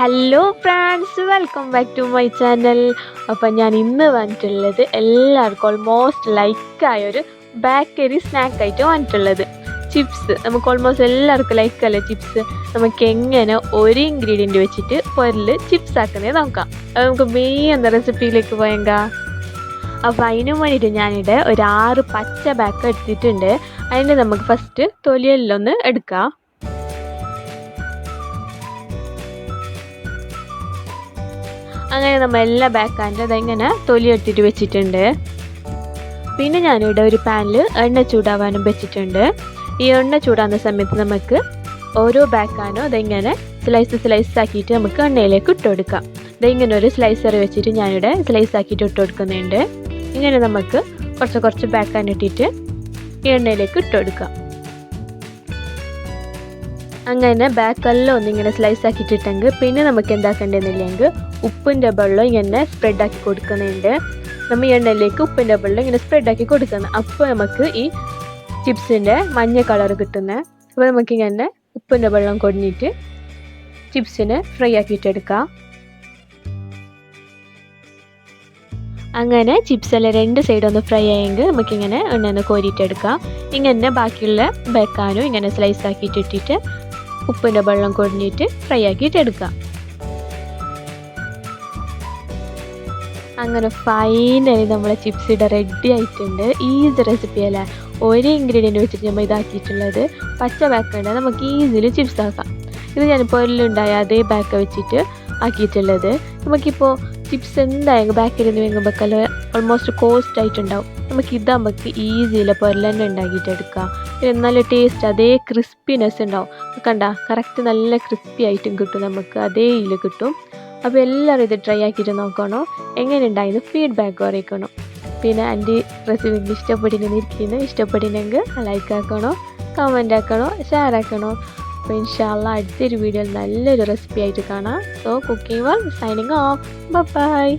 Hello friends welcome back to my channel അപ്പം ഞാൻ ഇന്ന് വന്നിട്ടുള്ളത് എല്ലാവർക്കും ഓൾമോസ്റ്റ് ലൈക്കായൊരു ബേക്കറി സ്നാക്കായിട്ട് വന്നിട്ടുള്ളത്. ചിപ്സ് നമുക്ക് ഓൾമോസ്റ്റ് എല്ലാവർക്കും ലൈക്കല്ലേ ചിപ്സ് നമുക്ക് എങ്ങനെ ഒരു ഇൻഗ്രീഡിയന്റ് വെച്ചിട്ട് പൊരൽ ചിപ്സ് ആക്കുന്നത് നോക്കാം. അത് നമുക്ക് മെയിൻ എന്ന റെസിപ്പിയിലേക്ക് പോയെങ്കാ അപ്പോൾ അതിന് വേണ്ടിയിട്ട് ഞാനിവിടെ ഒരു ആറ് പച്ച ബാക്ക് എടുത്തിട്ടുണ്ട്. അതിന്റെ നമുക്ക് ഫസ്റ്റ് തൊലിയെല്ലാം ഒന്ന് എടുക്കാം. അങ്ങനെ നമ്മൾ എല്ലാ ബാക്കാന്റെ അതിങ്ങനെ തൊലി എടുത്തിട്ട് വെച്ചിട്ടുണ്ട്. പിന്നെ ഞാനിവിടെ ഒരു പാനിൽ എണ്ണ ചൂടാവാനും വെച്ചിട്ടുണ്ട്. ഈ എണ്ണ ചൂടാകുന്ന സമയത്ത് നമുക്ക് ഓരോ ബാക്കാനോ അതിങ്ങനെ സ്ലൈസ് സ്ലൈസ് ആക്കിയിട്ട് നമുക്ക് എണ്ണയിലേക്ക് ഇട്ട് കൊടുക്കാം. ഇതിങ്ങനെ ഒരു സ്ലൈസർ വെച്ചിട്ട് ഞാനിവിടെ സ്ലൈസ് ആക്കിയിട്ട് ഇട്ട് കൊടുക്കുന്നുണ്ട്. ഇങ്ങനെ നമുക്ക് കുറച്ച് കുറച്ച് ബാക്കാൻ ഇട്ടിട്ട് ഈ എണ്ണയിലേക്ക് ഇട്ട് കൊടുക്കാം. അങ്ങനെ ബാക്കെല്ലാം ഒന്നിങ്ങനെ സ്ലൈസ് ആക്കിയിട്ടിട്ടെങ്കിൽ പിന്നെ നമുക്ക് എന്താക്കേണ്ടതെന്നില്ലെങ്കിൽ ഉപ്പിന്റെ വെള്ളം ഇങ്ങനെ സ്പ്രെഡാക്കി കൊടുക്കുന്നുണ്ട്. നമ്മൾ ഈ എണ്ണയിലേക്ക് ഉപ്പിന്റെ വെള്ളം ഇങ്ങനെ സ്പ്രെഡാക്കി കൊടുക്കുന്നത് അപ്പോൾ നമുക്ക് ഈ ചിപ്സിന്റെ മഞ്ഞ കളർ കിട്ടുന്നത് അപ്പോൾ നമുക്കിങ്ങനെ ഉപ്പിന്റെ വെള്ളം കൊടിഞ്ഞിട്ട് ചിപ്സിനെ ഫ്രൈ ആക്കിയിട്ടെടുക്കാം അങ്ങനെ ചിപ്സ് എല്ലാം രണ്ട് സൈഡ് ഒന്ന് ഫ്രൈ ആയെങ്കിൽ നമുക്കിങ്ങനെ എണ്ണ ഒന്ന് കോരിയിട്ടെടുക്കാം ഇങ്ങനെ ബാക്കിയുള്ള ബേക്കാനും ഇങ്ങനെ സ്ലൈസ് ആക്കിയിട്ട് ഇട്ടിട്ട് ഉപ്പിന്റെ വെള്ളം കൊടിഞ്ഞിട്ട് ഫ്രൈ ആക്കിയിട്ട് എടുക്കാം അങ്ങനെ ഫൈനലി നമ്മളെ ചിപ്സിയുടെ റെഡി ആയിട്ടുണ്ട്. ഈസി റെസിപ്പി അല്ലേ ഒരു ഇൻഗ്രീഡിയന്റ് വെച്ചിട്ട് നമ്മൾ ഇതാക്കിയിട്ടുള്ളത് പച്ച ബാക്കുണ്ട് നമുക്ക് ഈസിലി ചിപ്സ് ആക്കാം. ഇത് ഞാൻ എല്ലുണ്ടായ അതേ ബാക്ക വെച്ചിട്ട് ആക്കിയിട്ടുള്ളത്. നമുക്കിപ്പോൾ ചിപ്സ് എന്തായാലും ബാക്കിൽ നിന്ന് വെക്കുമ്പോൾ ഓൾമോസ്റ്റ് കോസ്റ്റ് ആയിട്ടുണ്ടാവും. നമുക്ക് ഇതാകുമ്പോൾ ഈസിയിൽ പൊരൽ തന്നെ ഉണ്ടാക്കിയിട്ട് എടുക്കാം. നല്ല ടേസ്റ്റ് അതേ ക്രിസ്പിനെസ് ഉണ്ടാവും. കണ്ട കറക്റ്റ് നല്ല ക്രിസ്പി ആയിട്ടും കിട്ടും നമുക്ക്. അതേ ഇതിൽ കിട്ടും. അപ്പോൾ എല്ലാവരും ഇത് ട്രൈ ആക്കിയിട്ട് നോക്കണോ? എങ്ങനെ ഉണ്ടായിരുന്നു ഫീഡ്ബാക്ക് അറിയിക്കണം? പിന്നെ എന്റെ റെസിപ്പി ഇഷ്ടപ്പെട്ടിരുന്നു ഇരിക്കുന്നു. ഇഷ്ടപ്പെട്ടില്ലെങ്കിൽ ലൈക്ക് ആക്കണോ? കമന്റ് ആക്കണോ? ഷെയർ ആക്കണോ? അപ്പോൾ ഇൻഷാല്ല അടുത്തൊരു വീഡിയോയിൽ നല്ലൊരു റെസിപ്പി ആയിട്ട് കാണാം. So cooking one signing off bye